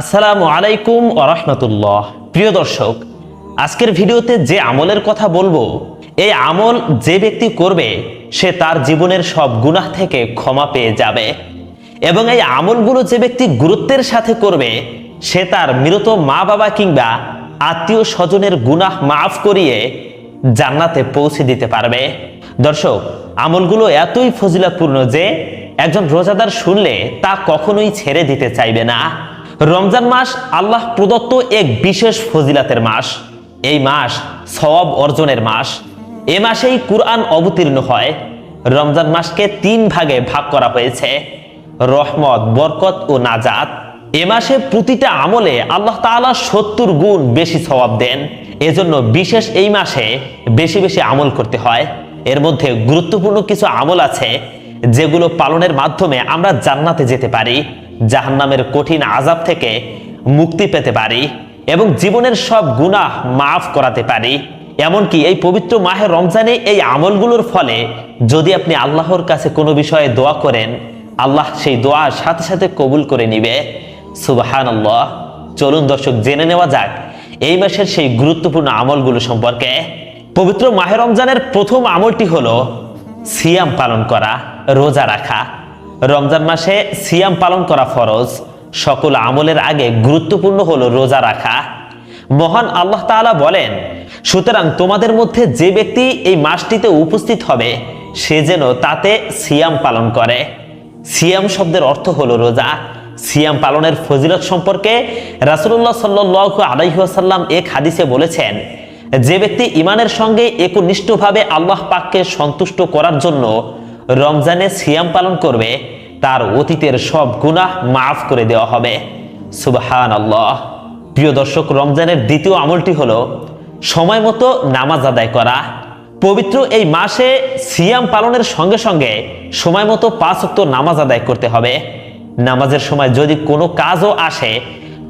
আসসালামু আলাইকুম রহমতুল্লাহ। প্রিয় দর্শক, আজকের ভিডিওতে যে আমলের কথা বলব, এই আমল যে ব্যক্তি করবে, সে তার জীবনের সব গুনাহ থেকে ক্ষমা পেয়ে যাবে। এবং এই আমলগুলো যে ব্যক্তি গুরুত্বের সাথে করবে, সে তার মৃত মা বাবা কিংবা আত্মীয় স্বজনের গুনাহ মাফ করিয়ে জান্নাতে পৌঁছে দিতে পারবে। দর্শক, আমলগুলো এতই ফজিলতপূর্ণ যে একজন রোজাদার শুনলে তা কখনোই ছেড়ে দিতে চাইবে না। রমজান মাস আল্লাহ প্রদত্ত এক বিশেষ ফজিলাতের মাস। এই মাস সওয়াব অর্জনের মাস। এ মাসেই কুরআন অবতীর্ণ হয়। রমজান মাসকে তিন ভাগে ভাগ করা হয়েছে। রহমত, বরকত ও নাজাত। এ মাসে প্রতিটা আমলে আল্লাহ তাআলা সত্তর গুণ বেশি সওয়াব দেন। এজন্য বিশেষ এই মাসে বেশি বেশি আমল করতে হয়। এর মধ্যে গুরুত্বপূর্ণ কিছু আমল আছে, যেগুলো পালনের মাধ্যমে আমরা জান্নাতে যেতে পারি। জাহান্নামের কঠিন আজাব থেকে মুক্তি পেতে পারি এবং জীবনের সব গুনাহ মাফ করাতে পারি। এমনকি এই পবিত্র মাহে রমজানে এই আমলগুলোর ফলে যদি আপনি আল্লাহর কাছে কোনো বিষয়ে দোয়া করেন, আল্লাহ সেই দোয়া সাথে সাথে কবুল করে নিবে। সুবাহান আল্লাহ চলুন দর্শক, জেনে নেওয়া যাক এই মাসের সেই গুরুত্বপূর্ণ আমলগুলো সম্পর্কে। পবিত্র মাহে রমজানের প্রথম আমলটি হলো সিয়াম পালন করা, রোজা রাখা। রমজান মাসে সিয়াম পালন করা ফরজ। সকল আমলের আগে গুরুত্বপূর্ণ হলো রোজা রাখা। মহান আল্লাহ তাআলা বলেন, সুতরাং তোমাদের মধ্যে যে ব্যক্তি এই মাসটিতে উপস্থিত হবে, সে যেন তাতে সিয়াম পালন করে। সিয়াম শব্দের অর্থ হলো রোজা। সিয়াম পালনের ফজিলত সম্পর্কে রাসূলুল্লাহ সাল্লাল্লাহু আলাইহি ওয়াসাল্লাম এক হাদিসে বলেছেন, যে ব্যক্তি ইমানের সঙ্গে একনিষ্ঠভাবে আল্লাহ পাককে সন্তুষ্ট করার জন্য রমজানে সিয়াম পালন করবে, তার অতীতের সব গুনাহ মাফ করে দেওয়া হবে। সুবহান আল্লাহ প্রিয় দর্শক, রমজানের দ্বিতীয় আমলটি হলো সময় মতো নামাজ আদায় করা। পবিত্র এই মাসে সিয়াম পালনের সঙ্গে সঙ্গে সময় মতো পাঁচ ওয়াক্ত নামাজ আদায় করতে হবে। নামাজের সময় যদি কোনো কাজও আসে,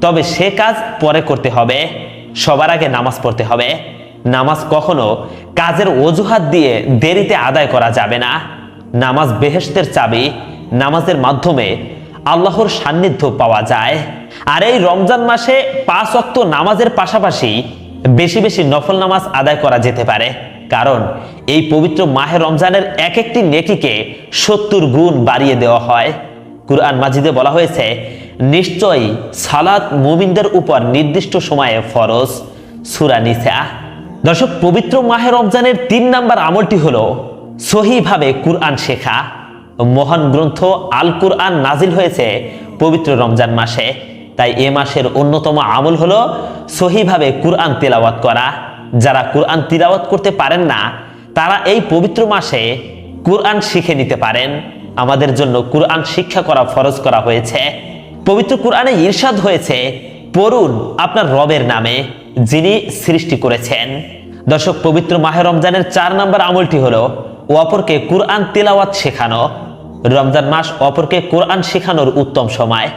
তবে সে কাজ পরে করতে হবে। সবার আগে নামাজ পড়তে হবে। নামাজ কখনো কাজের অজুহাত দিয়ে দেরিতে আদায় করা যাবে না। নামাজ বেহেস্তের চাবি নামাজের মাধ্যমে আল্লাহর সান্নিধ্য পাওয়া যায়। আর এই রমজান মাসে পাঁচ অক্ত নামাজের পাশাপাশি বেশি বেশি নফল নামাজ আদায় করা যেতে পারে। কারণ এই পবিত্র মাহে রমজানের এক একটি নেকিকে সত্তর গুণ বাড়িয়ে দেওয়া হয়। কুরআন মাজিদে বলা হয়েছে, নিশ্চয়ই সালাত মুমিনদের উপর নির্দিষ্ট সময়ে ফরজ। সুরানিসা দর্শক, পবিত্র মাহে রমজানের তিন নাম্বার আমলটি হলো সহিভাবে কুরআন শেখা মহান গ্রন্থ আল কুরআন নাজিল হয়েছে পবিত্র রমজান মাসে। তাই এ মাসের অন্যতম আমল হলো সহিভাবে কুরআন তিলাওয়াত করা। যারা কুরআন তিলাওয়াত করতে পারেন না, তারা এই পবিত্র মাসে কুরআন শিখে নিতে পারেন। আমাদের জন্য কুরআন শিক্ষা করা ফরজ করা হয়েছে। পবিত্র কুরআনে ঈর্ষাদ হয়েছে, পড়ুন আপনার রবের নামে, যিনি সৃষ্টি করেছেন। দর্শক, পবিত্র মাহে রমজানের চার নম্বর আমলটি হলো অপরকে কুরআন তেলাওয়াত শেখানো। রমজান মাস অপরকে কোরআন শেখানোর উত্তম সময়।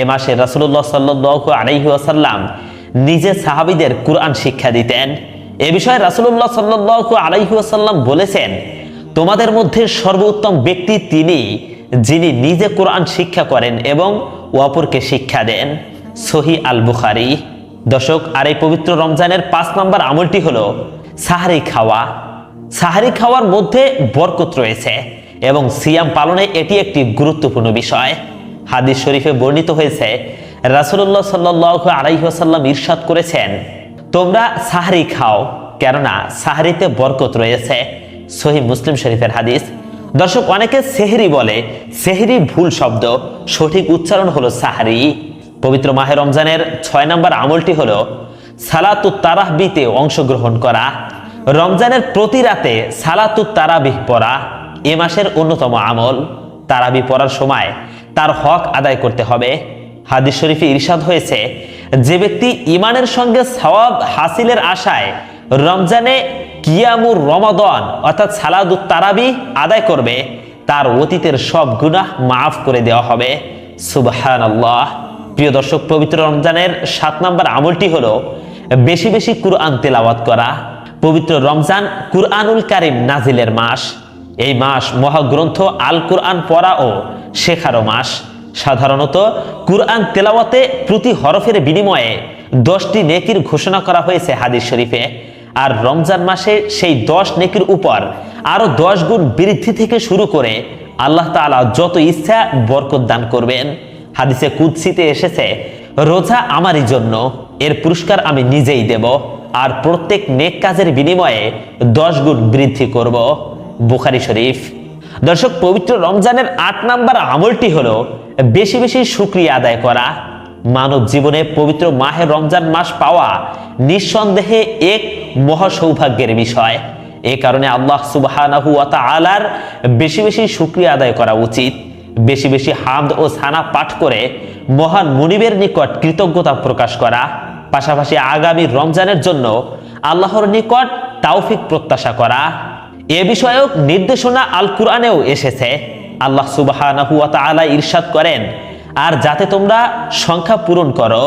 এ মাসে রাসুল্লাহ সাল্লু আলাইহি আসাল্লাম নিজে সাহাবিদের কুরআন শিক্ষা দিতেন। এ বিষয়ে রাসুল্লাহ সাল্লু আলাইহি আসাল্লাম বলেছেন, তোমাদের মধ্যে সর্বোত্তম ব্যক্তি তিনি যিনি নিজে কোরআন শিক্ষা করেন এবং অপরকে শিক্ষা দেন। সহি আল বুখারি দর্শক, আর এই পবিত্র রমজানের পাঁচ নম্বর আমলটি হলো সাহারি খাওয়া। সাহারি খাওয়ার মধ্যে বরকত রয়েছে এবং সিয়াম পালনে এটি একটি গুরুত্বপূর্ণ বিষয়। হাদিস শরীফে বর্ণিত হয়েছে রাসুল্লাহ সাল্লাহ আলাইসাল্লাম ইরশাদ করেছেন, তোমরা সাহারি খাও, কেননা সাহারিতে বরকত রয়েছে। সহি মুসলিম শরীফের হাদিস। দর্শক, অনেকে সেহরি বলে, সেহরি ভুল শব্দ, সঠিক উচ্চারণ হলো সাহারি। পবিত্র মাহে রমজানের ছয় নম্বর আমলটি হলো সালাতু তারাহবিতে অংশগ্রহণ করা। রমজানের প্রতি রাতে সালাতু তারাবিহ পড়া এ মাসের অন্যতম আমল। তারাবি পড়ার সময় তার হক আদায় করতে হবে। হাদিস শরীফে ইরশাদ হয়েছে, যে ব্যক্তি ইমানের সঙ্গে সওয়াব হাসিলের আশায় রমজানে কিয়ামুর রমাদন অর্থাৎ সালাদু তারাবি আদায় করবে, তার অতীতের সব গুনাহ মাফ করে দেওয়া হবে। সুবহান আল্লাহ প্রিয় দর্শক, পবিত্র রমজানের সাত নম্বর আমলটি হলো বেশি বেশি কুরআন তেলাওয়াত করা। পবিত্র রমজান কুরআনুল কারিম নাজিলের মাস। এই মাস মহাগ্রন্থ আল কুরআন পড়া ও শেখারও মাস। সাধারণত কুরআন তেলাওয়াতে প্রতি হরফের বিনিময়ে দশটি নেকির ঘোষণা করা হয়েছে হাদিস শরীফে। আর রমজান মাসে সেই দশ নেকির উপর আরও দশ গুণ বৃদ্ধি থেকে শুরু করে আল্লাহ তাআলা যত ইচ্ছা বরকত দান করবেন। হাদিসে কুৎসিতে এসেছে, রোজা আমারই জন্য, এর পুরস্কার আমি নিজেই দেব। আর প্রত্যেক নেক কাজের বিনিময়ে দশ গুণ বৃদ্ধি করব বুখারি শরীফ। দর্শক, পবিত্র রমজানের আট নাম্বার আমলটি হলো বেশি বেশি শুক্রিয়া আদায় করা। মানব জীবনে পবিত্র মাহে রমজান মাস পাওয়া নিঃসন্দেহে এক মহা সৌভাগ্যের বিষয়। এ কারণে আল্লাহ সুবহানাহু ওয়া তাআলার বেশি বেশি শুক্রিয়া আদায় করা উচিত। বেশি বেশি হামদ ও সানা পাঠ করে মহান মুনিবের নিকট কৃতজ্ঞতা প্রকাশ করা। পাশাপাশি আগামী রমজানের জন্য আল্লাহর নিকট তাওফিক প্রত্যাশা করা। এ বিষয়ক নির্দেশনা আল কুরআনেও এসেছে। আল্লাহ তাআলা ইরশাদ করেন, আর যাতে তোমরা সংখ্যা পূরণ করো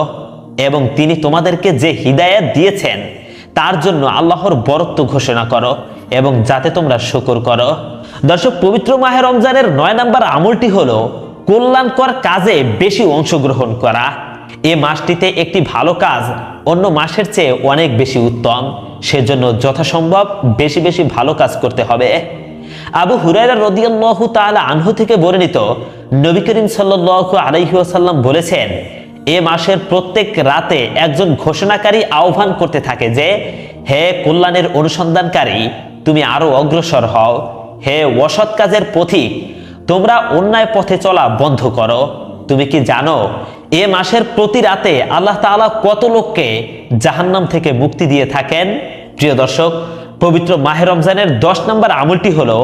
এবং তিনি তোমাদেরকে যে হিদায়াত দিয়েছেন, তার জন্য আল্লাহর বরত্ব ঘোষণা করো এবং যাতে তোমরা শুকর করো। দর্শক, পবিত্র মাহে রমজানের নয় নম্বর আমলটি হলো কল্যাণকর কাজে বেশি অংশগ্রহণ করা। এ মাসটিতে একটি ভালো কাজ অন্য মাসের চেয়ে অনেক বেশি উত্তম। সেজন্য যথাসম্ভব বেশি বেশি ভালো কাজ করতে হবে। আবু হুরায়রা রদিয়াল্লাহু তাআলা আনহু থেকে বর্ণিত নবী করিম সাল্লাল্লাহু আলাইহি ওয়াসাল্লাম বলেছেন, এ মাসের প্রত্যেক রাতে একজন ঘোষণাকারী আহ্বান করতে থাকে যে, হে কল্যাণের অনুসন্ধানকারী, তুমি আরও অগ্রসর হও। হে অসৎ কাজের পথিক, তোমরা অন্যায় পথে চলা বন্ধ করো। তুমি কি জানো এ মাসের প্রতি রাতে আল্লাহ তাআলা কত লোককে জাহান্নাম থেকে মুক্তি দিয়ে থাকেন? প্রিয় দর্শক, পবিত্র মাহে রমজানের দশ নম্বর আমলটি হলো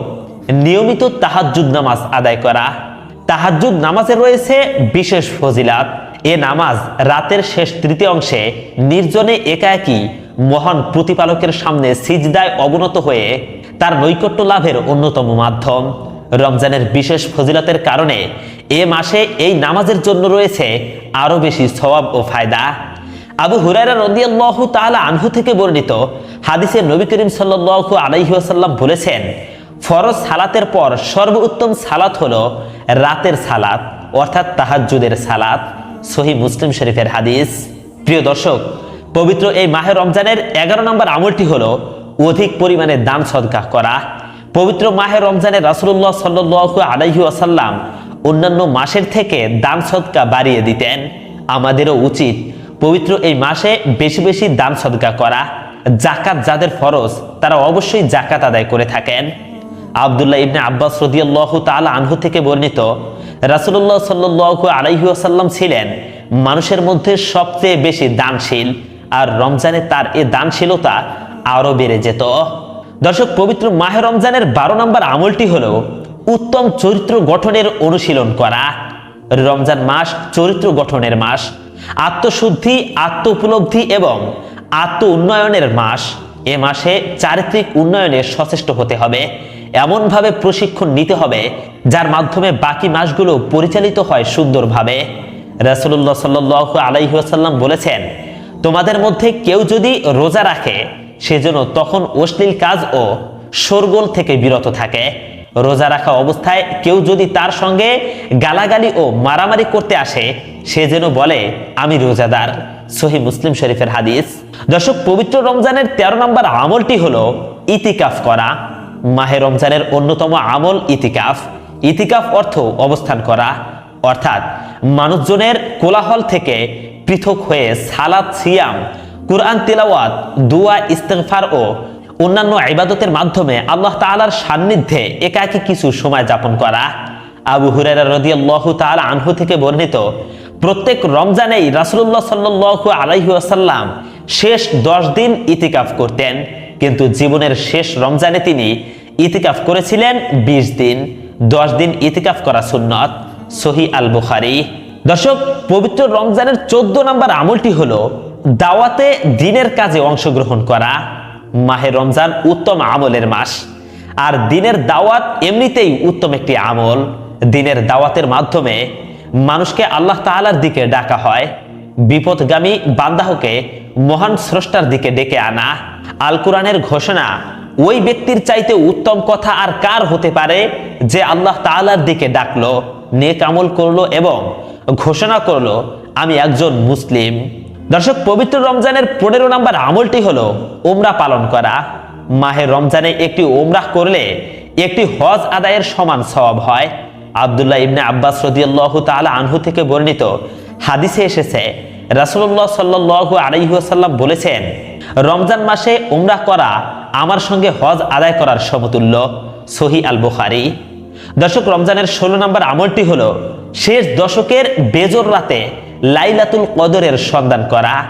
নিয়মিত তাহাজ্জুদ নামাজ আদায় করা। তাহাজ্জুদ নামাজে রয়েছে বিশেষ ফজিলাত। এ নামাজ রাতের শেষ তৃতীয় অংশে নির্জনে একাকী মহান প্রতিপালকের সামনে সিজদায় অবনত হয়ে তার নৈকট্য লাভের অন্যতম মাধ্যম। রমজানের বিশেষ ফজিলতের কারণে এ মাসে এই নামাজের জন্য রয়েছে আরও বেশি সওয়াব ও ফায়দা। আবু হুরাইরা রাদিয়াল্লাহু তাআলা আনহু থেকে বর্ণিত হাদিসে নবী করিম সাল্লাল্লাহু আলাইহি ওয়াসাল্লাম বলেছেন, ফরজ সালাতের পর সর্বোত্তম সালাত হল রাতের সালাত, অর্থাৎ তাহাজ্জুদের সালাত। সহি মুসলিম শরীফের হাদিস। প্রিয় দর্শক, পবিত্র এই মাহে রমজানের এগারো নম্বর আমলটি হল অধিক পরিমাণে দান সদকা করা। পবিত্র মাহে রমজানে রাসূলুল্লাহ সাল্লাল্লাহু আলাইহি ওয়াসাল্লাম অন্যান্য মাসের থেকে দান সদকা বাড়িয়ে দিতেন। আমাদেরও উচিত পবিত্র এই মাসে বেশি বেশি দান সদকা করা। জাকাত যাদের ফরজ, তারা অবশ্যই জাকাত আদায় করে থাকেন। আবদুল্লাহ ইবনে আব্বাস রদিয়াল্লাহু তাআলা আনহু থেকে বর্ণিত, রাসূলুল্লাহ সাল্লাল্লাহু আলাইহি ওয়াসাল্লাম ছিলেন মানুষের মধ্যে সবচেয়ে বেশি দানশীল, আর রমজানে তার এ দানশীলতা আরও বেড়ে যেত। দর্শক, পবিত্র মাহে রমজানের বারো নম্বর আমলটি হলো উত্তম চরিত্র গঠনের অনুশীলন করা। রমজান মাস চরিত্র গঠনের মাস, আত্মশুদ্ধি আত্ম উপলব্ধি এবং আত্ম উন্নয়নের মাস। এ মাসে চারিত্রিক উন্নয়নে সচেষ্ট হতে হবে। এমনভাবে প্রশিক্ষণ নিতে হবে, যার মাধ্যমে বাকি মাসগুলো পরিচালিত হয় সুন্দরভাবে। রাসূলুল্লাহ সাল্লাল্লাহু আলাইহি ওয়াসাল্লাম বলেছেন, তোমাদের মধ্যে কেউ যদি রোজা রাখে সেজন্য তখন অশ্লীল কাজ ও শোরগোল থেকে বিরত থাকে। রোজা রাখা অবস্থায় কেউ যদি তার সঙ্গে গালাগালি ও মারামারি করতে আসে, সে যেন বলে, আমি রোজাদার। সহি মুসলিম শরীফের হাদিস। দর্শক, পবিত্র রমজানের তেরো নম্বর আমলটি হলো ইতিকাফ করা। মাহে রমজানের অন্যতম আমল ইতিকাফ। ইতিকাফ অর্থ অবস্থান করা। অর্থাৎ মানুষজনের কোলাহল থেকে পৃথক হয়ে সালাদ সিয়াম, কুরআন, তিলাওয়াত, দুয়া, ইস্তেগফার ও অন্যান্য ইবাদতের মাধ্যমে আল্লাহ তাআলার সান্নিধ্যে একাকী কিছু সময় যাপন করা। আবু হুরায়রা রাদিয়াল্লাহু তাআলা আনহু থেকে বর্ণিত, প্রত্যেক রমজানেই রাসূলুল্লাহ সাল্লাল্লাহু আলাইহি ওয়াসাল্লাম শেষ দশ দিন ইতিকাফ করতেন। কিন্তু জীবনের শেষ রমজানে তিনি ইতিকাফ করেছিলেন ২০ দিন। দশ দিন ইতিকাফ করা সুন্নত, সহি আল বুখারি দর্শক, পবিত্র রমজানের চোদ্দ নম্বর আমলটি হলো দাওয়াতে দিনের কাজে অংশগ্রহণ করা। মাহে রমজান উত্তম আমলের মাস। আর দিনের দাওয়াত এমনিতেই উত্তম একটি আমল। দিনের দাওয়াতের মাধ্যমে মানুষকে আল্লাহ তাআলার দিকে ডাকা হয়। বিপদগামী বান্দাহকে মহান স্রষ্টার দিকে ডেকে আনা। আল কোরআনের ঘোষণা, ওই ব্যক্তির চাইতে উত্তম কথা আর কার হতে পারে যে আল্লাহ তাআলার দিকে ডাকলো, নেক আমল করল এবং ঘোষণা করল, আমি একজন মুসলিম। দর্শক, পবিত্র রমজানের পনেরো নম্বর আমলটি হলো ওমরা পালন করা। মাহে রমজানে একটি ওমরাহ করলে একটি হজ আদায়ের সমান সওয়াব হয়। আবদুল্লাহ ইবনে আব্বাস রদিয়াল্লাহু তাআলা আনহু থেকে বর্ণিত হাদিসে এসেছে, রাসূলুল্লাহ সাল্লাল্লাহু আলাইহি ওয়াসাল্লাম বলেছেন, রমজান মাসে উমরাহ করা আমার সঙ্গে হজ আদায় করার সমতুল্য। সহি আল বুখারী দর্শক, রমজানের ষোলো নম্বর আমলটি হলো শেষ দশকের বেজর রাতে লাইলাতুল কদরের সন্ধান করা।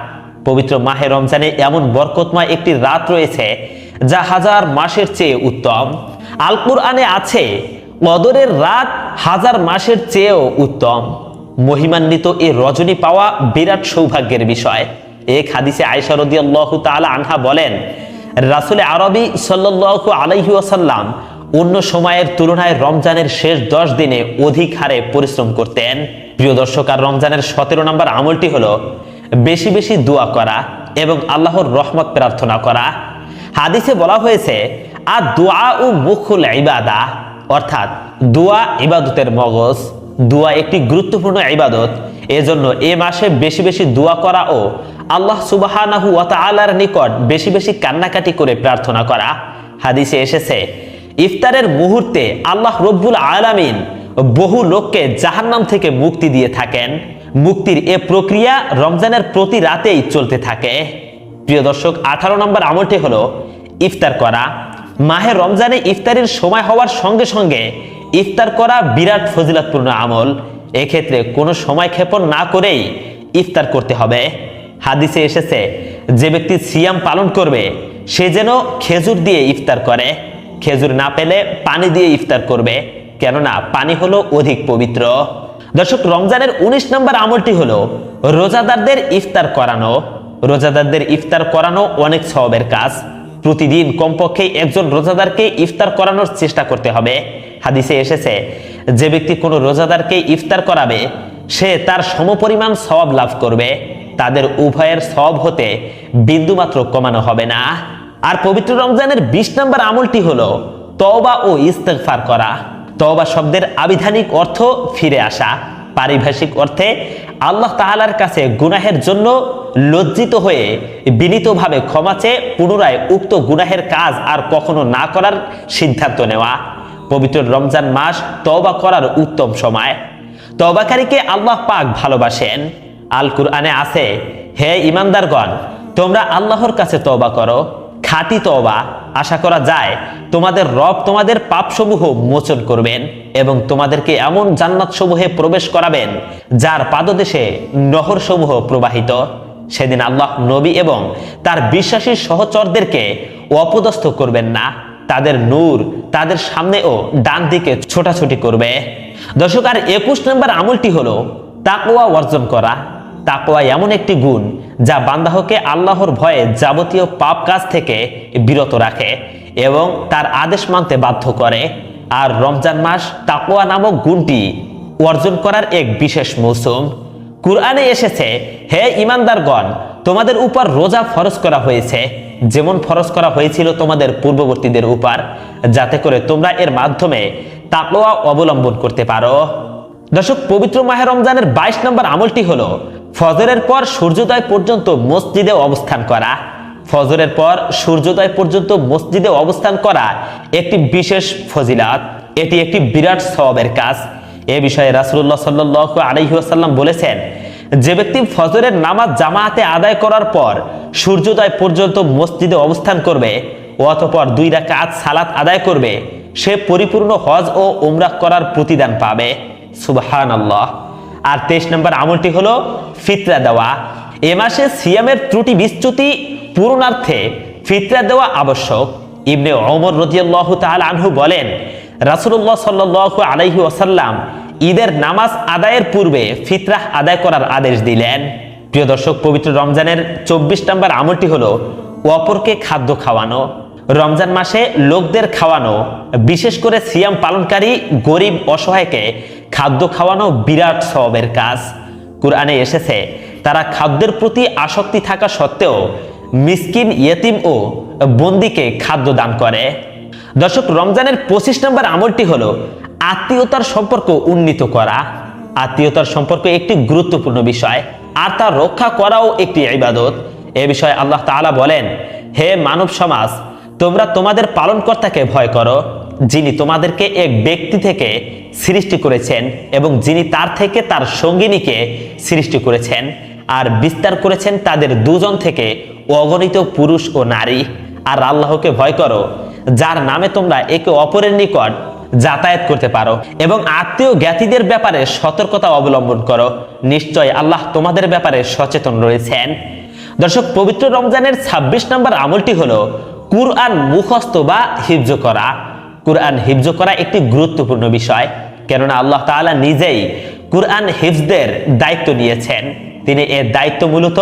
পবিত্র মাহে রমজানে এমন বরকতময় একটি রাত রয়েছে, যা হাজার মাসের চেয়ে উত্তম। আল কুরআনে আছে, কদরের রাত হাজার মাসের চেয়েও উত্তম। মহিমান্বিত এই রজনী পাওয়া বিরাট সৌভাগ্যের বিষয়। এক হাদিসে আয়সা রদিয়াল্লাহু তাআলা আনহা বলেন, রাসূল আরবি সাল্লাল্লাহু আলাইহি ওয়াসাল্লাম অন্য সময়ের তুলনায় রমজানের শেষ দশ দিনে অধিক হারে পরিশ্রম করতেন। প্রিয় দর্শক, আর রমজানের সতেরো নম্বর আমলটি হলো বেশি বেশি দোয়া করা এবং আল্লাহর রহমত প্রার্থনা করা। হাদিসে বলা হয়েছে আর দোয়া ও মুখুল ইবাদা অর্থাৎ দোয়া ইবাদতের মগজ। দোয়া একটি গুরুত্বপূর্ণ ইবাদত। এজন্য এ মাসে বেশি বেশি দোয়া করা ও আল্লাহ সুবাহানাহু ওয়া তাআলার নিকট বেশি বেশি কান্নাকাটি করে প্রার্থনা করা। হাদিসে এসেছে, ইফতারের মুহূর্তে আল্লাহ রব্বুল আলামিন বহু লোককে জাহান্নাম থেকে মুক্তি দিয়ে থাকেন। মুক্তির এ প্রক্রিয়া রমজানের প্রতি রাতেই চলতে থাকে। প্রিয় দর্শক, আঠারো নম্বর আমলটি হলো ইফতার করা। মাহে রমজানে ইফতারের সময় হওয়ার সঙ্গে সঙ্গে ইফতার করা বিরাট ফজিলাতপূর্ণ আমল। এক্ষেত্রে কোনো সময় ক্ষেপণ না করেই ইফতার করতে হবে। হাদিসে এসেছে, যে ব্যক্তি সিয়াম পালন করবে, সে যেন খেজুর দিয়ে ইফতার করে। খেজুর না পেলে পানি দিয়ে ইফতার করবে। কেননা পানি হলো অধিক পবিত্র। দর্শক, রমজানের ১৯ নম্বর আমলটি হলো রোজাদারদের ইফতার করানো। রোজাদারদের ইফতার করানো অনেক সবের কাজ। প্রতিদিন কমপক্ষে একজন রোজাদারকে ইফতার করানোর চেষ্টা করতে হবে। হাদিসে এসেছে, যে ব্যক্তি কোনো রোজাদারকে ইফতার করাবে, সে তার সমপরিমাণ সব লাভ করবে। তাদের উভয়ের সব হতে বিন্দুমাত্র কমানো হবে না। আর পবিত্র রমজানের বিশ নম্বর আমলটি হলো তওবা ও ইস্তেগফার করা। তওবা শব্দের আবিধানিক অর্থ ফিরে আসা। পারিভাষিক অর্থে আল্লাহ তাহালার কাছে গুনাহের জন্য লজ্জিত হয়ে বিনীতভাবে ক্ষমা চেয়ে পুনরায় উক্ত গুনাহের কাজ আর কখনো না করার সিদ্ধান্ত নেওয়া। পবিত্র রমজান মাস তওবা করার উত্তম সময়। তওবাকারীকে আল্লাহ পাক ভালোবাসেন। আল কুরআনে আছে, হে ইমানদারগণ, তোমরা আল্লাহর কাছে তওবা করো। খাঁটি তওবা আশা করা যায় তোমাদের রব তোমাদের পাপসমূহ মোচন করবেন এবং তোমাদেরকে এমন জান্নাত সমূহে প্রবেশ করাবেন যার পাদদেশে নহর সমূহ প্রবাহিত। সেদিন আল্লাহ নবী এবং তার বিশ্বাসী সহচরদেরকে অপদস্থ করবেন না। তাদের নূর তাদের সামনে ও ডান দিকে ছোটাছুটি করবে। দর্শক, আর একুশ নম্বর আমলটি হলো তাকওয়া অর্জন করা। তাকওয়া এমন একটি গুণ যা বান্দাহকে আল্লাহর ভয়ে যাবতীয় পাপ কাজ থেকে বিরত রাখে এবং তার আদেশ মানতে বাধ্য করে। আর রমজান মাস তাকওয়া নামক গুণটি অর্জন করার এক বিশেষ মৌসুম। কুরআনে এসেছে, হে ইমানদারগণ তোমাদের উপর রোজা ফরজ করা হয়েছে। যেমন ফরজ করা হয়েছিল তোমাদের পূর্ববর্তীদের উপর, যাতে করে তোমরা এর মাধ্যমে তাকওয়া অবলম্বন করতে পারো। দর্শক, পবিত্র মাহে রমজানের বাইশ নম্বর আমলটি হলো ফজরের পর সূর্যোদয় পর্যন্ত মসজিদে অবস্থান করা। ফজরের পর সূর্যোদয় পর্যন্ত মসজিদে অবস্থান করা একটি বিশেষ ফজিলাত। এটি একটি বিরাট সওয়াবের কাজ। এ বিষয়ে রাসূলুল্লাহ সাল্লাল্লাহু আলাইহি ওয়াসাল্লাম বলেছেন, যে ব্যক্তি ফজরের নামাজ জামায়াতে আদায় করার পর সূর্যোদয় পর্যন্ত মসজিদে অবস্থান করবে, অতঃপর দুই রাকাত সালাত আদায় করবে, সে পরিপূর্ণ হজ ও উমরাহ করার প্রতিদান পাবে। সুবহান আল্লাহ আর তেইশ নম্বর আমলটি হলো ফিতরা দেওয়া। এ মাসে সিয়ামের ত্রুটি বিচ্যুতি পূরণার্থে ফিতরা দেওয়া আবশ্যক। ইবনে ওমর রদিয়াল্লাহু তাআলা আনহু বলেন, রাসূলুল্লাহ সাল্লাল্লাহু আলাইহি ওয়াসাল্লাম ঈদের নামাজ আদায়ের পূর্বে ফিতরাহ আদায় করার আদেশ দিলেন। প্রিয় দর্শক, পবিত্র রমজানের চব্বিশ নম্বর আমলটি হলো অপরকে খাদ্য খাওয়ানো। রমজান মাসে লোকদের খাওয়ানো, বিশেষ করে সিয়াম পালনকারী গরিব অসহায়কে খাদ্য খাওয়ানো বিরাট সওয়াবের কাজ। কুরআনে এসেছে, তারা খাদ্যের প্রতি আসক্তি থাকা সত্ত্বেও মিসকিন, ইয়েতিম ও বন্দিকে খাদ্য দান করে। দর্শক, রমজানের পঁচিশ নম্বর আমলটি হলো আত্মীয়তার সম্পর্ক উন্নীত করা। আত্মীয়তার সম্পর্ক একটি গুরুত্বপূর্ণ বিষয়, আর তা রক্ষা করাও একটি ইবাদত। এ বিষয়ে আল্লাহ তাআলা বলেন, হে মানব সমাজ, তোমরা তোমাদের পালনকর্তাকে ভয় করো। যিনি তোমাদেরকে এক ব্যক্তি থেকে সৃষ্টি করেছেন এবং যিনি তার থেকে তার সঙ্গিনীকে সৃষ্টি করেছেন আর বিস্তার করেছেন তাদের দুজন থেকে অগণিত পুরুষ ও নারী। আর আল্লাহকে ভয় করো, যার নামে তোমরা একে অপরের নিকট যাতায়াত করতে পারো এবং আত্মীয় জ্ঞাতিদের ব্যাপারে সতর্কতা অবলম্বন করো। নিশ্চয় আল্লাহ তোমাদের ব্যাপারে সচেতন রয়েছেন। দর্শক, পবিত্র রমজানের ২৬ নম্বর আমলটি হলো কুরআন মুখস্থ বা হিফজ করা। কুরআন হিফজ করা একটি গুরুত্বপূর্ণ বিষয়, কেননা আল্লাহ তাআলা নিজেই কুরআন হিফজদের দায়িত্ব নিয়েছেন। তিনি এর দায়িত্ব মূলত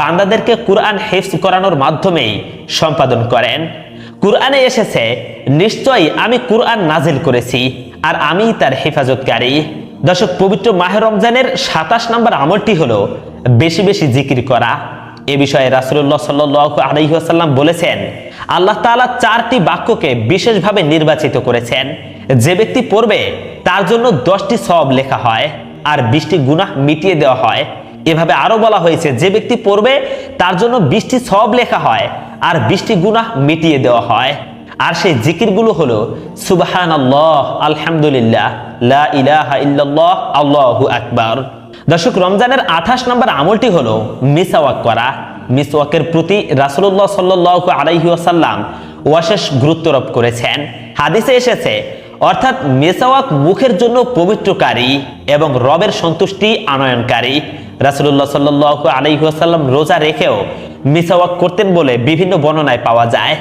বান্দাদেরকে কুরআন হিফজ করানোর মাধ্যমেই সম্পাদন করেন। কুরআনে এসেছে, নিশ্চয়ই আমি কুরআন নাজিল করেছি, আর আমি তার হেফাজতকারী। দর্শক, পবিত্র মাহে রমজানের সাতাশ নম্বর আমলটি হলো বেশি বেশি জিকির করা। এ বিষয়ে রাসুল্লাহ সাল্লাহ আলহিহাসাল্লাম বলেছেন, আল্লাহ তাআলা চারটি বাক্যকে বিশেষভাবে নির্বাচিত করেছেন। যে ব্যক্তি পড়বে, তার জন্য দশটি সব লেখা হয় আর বিশটি গুনাহ মিটিয়ে দেওয়া হয়। এভাবে আরও বলা হয়েছে, যে ব্যক্তি পড়বে, তার জন্য বিশটি সব লেখা হয় আর বিশটি গুনাহ মিটিয়ে দেওয়া হয়। আর সেই জিকিরগুলো হলো সুবাহান আল্লাহ আলহামদুলিল্লাহ, লা আল্লাহু আকবার। দর্শক, রমজানের আঠাশ নম্বর আমলটি হলো মিসাওয়াক করা। মিসওয়াকের প্রতি রাসূলুল্লাহ সাল্লাহ আলাইহি ওয়াসাল্লাম ওয়াশেষ গুরুত্বারোপ করেছেন। হাদিসে এসেছে, অর্থাৎ মেসাওয়াক মুখের জন্য পবিত্রকারী এবং রবের সন্তুষ্টি আনয়নকারী। রাসুল্লাহ সাল্লাহ আলহিহাসাল্লাম রোজা রেখেও মিসাওয়াক করতেন বলে বিভিন্ন বর্ণনায় পাওয়া যায়।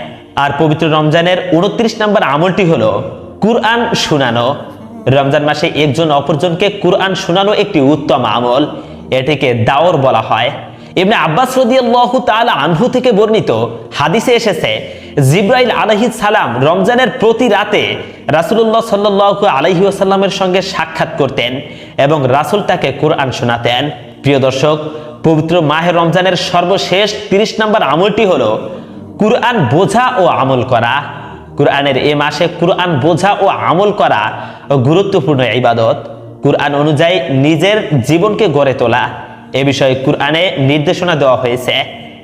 আর পবিত্র রমজানের উনত্রিশ নম্বর আমলটি হলো কুরআন শুনানো। রমজান মাসে একজন অপরজনকে কুরআন শোনানো একটি উত্তম আমল। এটিকে দাওর বলা হয়। এমনি আব্বাস রদিয়াল্লাহু তাআলা আনহু থেকে বর্ণিত হাদিসে এসেছে, জিব্রাইল আলাইহিস সালাম রমজানের প্রতি রাতে রাসূলুল্লাহ সাল্লাল্লাহু আলাইহি ওয়াসাল্লামের সঙ্গে সাক্ষাৎ করতেন এবং রাসূল তাকে কোরআন শোনাতেন। প্রিয় দর্শক, পবিত্র মাহে রমজানের সর্বশেষ 30 নম্বর আমলটি হলো কুরআন বোঝা ও আমল করা। কুরআনের এ মাসে কুরআন বোঝা ও আমল করা গুরুত্বপূর্ণ ইবাদত। কুরআন অনুযায়ী নিজের জীবনকে গড়ে তোলা। এ বিষয়ে কুরআনে নির্দেশনা দেওয়া হয়েছে।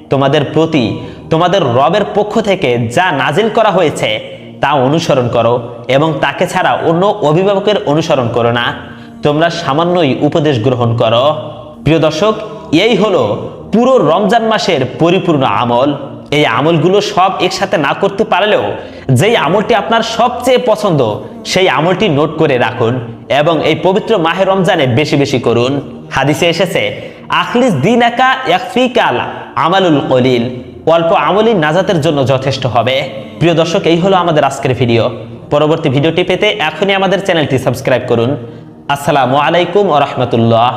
তোমাদের প্রতি তোমাদের রবের পক্ষ থেকে যা নাজিল করা হয়েছে তা অনুসরণ করো এবং তাকে ছাড়া অন্য অভিভাবকের অনুসরণ করো না। তোমরা সামান্যই উপদেশ গ্রহণ করো। প্রিয় দর্শক, এই হলো পুরো রমজান মাসের পরিপূর্ণ আমল। এই আমলগুলো সব একসাথে না করতে পারলেও যেই আমলটি আপনার সবচেয়ে পছন্দ, সেই আমলটি নোট করে রাখুন এবং এই পবিত্র মাহে রমজানে বেশি বেশি করুন। হাদিসে এসেছে, আখলিস দিন একা একফিকাল আমালুল কলিল। অল্প আমলই নাজাতের জন্য যথেষ্ট হবে। প্রিয় দর্শক, এই হলো আমাদের আজকের ভিডিও। পরবর্তী ভিডিওটি পেতে এখনই আমাদের চ্যানেলটি সাবস্ক্রাইব করুন। আসসালামু আলাইকুম ও রহমতুল্লাহ।